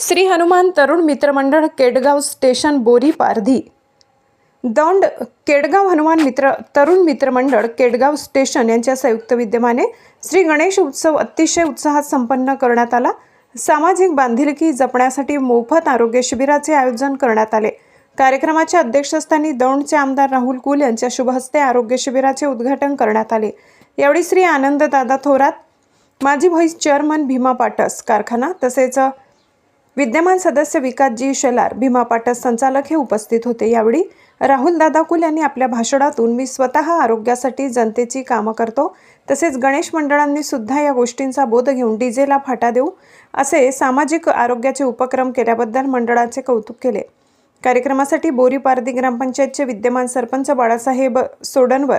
श्री हनुमान तरुण मित्रमंडळ केडगाव स्टेशन बोरी पारधी. दौंड केडगाव हनुमान मित्र तरुण मित्रमंडळ केडगाव स्टेशन यांच्या संयुक्त विद्यमाने श्री गणेश उत्सव अतिशय उत्साहात संपन्न करण्यात आला. सामाजिक बांधिलकी जपण्यासाठी मोफत आरोग्य शिबिराचे आयोजन करण्यात आले. कार्यक्रमाच्या अध्यक्षस्थानी दौंडचे आमदार राहुल कुल यांच्या शुभहस्ते आरोग्य शिबिराचे उद्घाटन करण्यात आले. यावेळी श्री आनंददादा थोरात माजी व्हाईस चेअरमन भीमा पाटस कारखाना तसेच विद्यमान सदस्य विकासजी शेलार भीमा पाटस संचालक हे उपस्थित होते. यावेळी राहुल दादा कुल यांनी आपल्या भाषणातून मी स्वतः आरोग्यासाठी जनतेची कामं करतो. तसेच गणेश मंडळांनी सुद्धा या गोष्टींचा बोध घेऊन डीजेला फाटा देऊ. असे सामाजिक आरोग्याचे उपक्रम केल्याबद्दल मंडळाचे कौतुक केले. कार्यक्रमासाठी बोरी पारदी ग्रामपंचायतचे विद्यमान सरपंच बाळासाहेब सोडणवर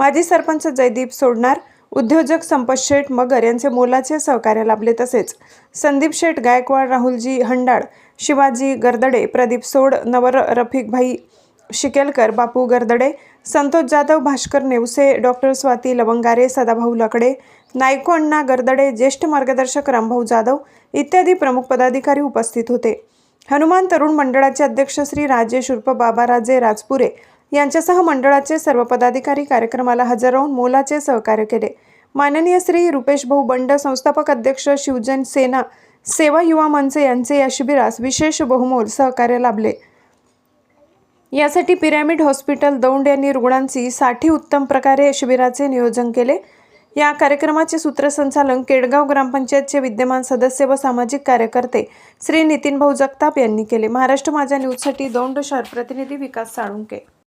माजी सरपंच जयदीप सोडणार उद्योजक संपत शेठ मगर यांचे मोलाचे सहकार्य लाभले तसेच संदीप शेठ गायकवाड राहुलजी हंडाळ शिवाजी गर्दडे प्रदीप सोड नवर रफिकभाई शिकेलकर बापू गर्दडे संतोष जाधव भास्कर नेवसे डॉक्टर स्वाती लवंगारे सदाभाऊ लकडे नायको अण्णा गर्दडे ज्येष्ठ मार्गदर्शक रामभाऊ जाधव इत्यादी प्रमुख पदाधिकारी उपस्थित होते. हनुमान तरुण मंडळाचे अध्यक्ष श्री राजेश उर्फ बाबाराजे राजपुरे यांच्यासह मंडळाचे सर्व पदाधिकारी कार्यक्रमाला हजर राहून मोलाचे सहकार्य केले. माननीय श्री रुपेश भाऊ बंड संस्थापक अध्यक्ष शिवजन सेना सेवा युवा मंच यांचे या शिबिरास विशेष बहुमोल सहकार्य लाभले. यासाठी पिरॅमिड हॉस्पिटल दौंड यांनी रुग्णांची साठी उत्तम प्रकारे शिबिराचे नियोजन केले. या कार्यक्रमाचे सूत्रसंचालन केडगाव ग्रामपंचायतचे विद्यमान सदस्य व सामाजिक कार्यकर्ते श्री नितीन भाऊ जगताप यांनी केले. महाराष्ट्र माझ्या न्यूजसाठी दौंड शहर प्रतिनिधी विकास साळुंके.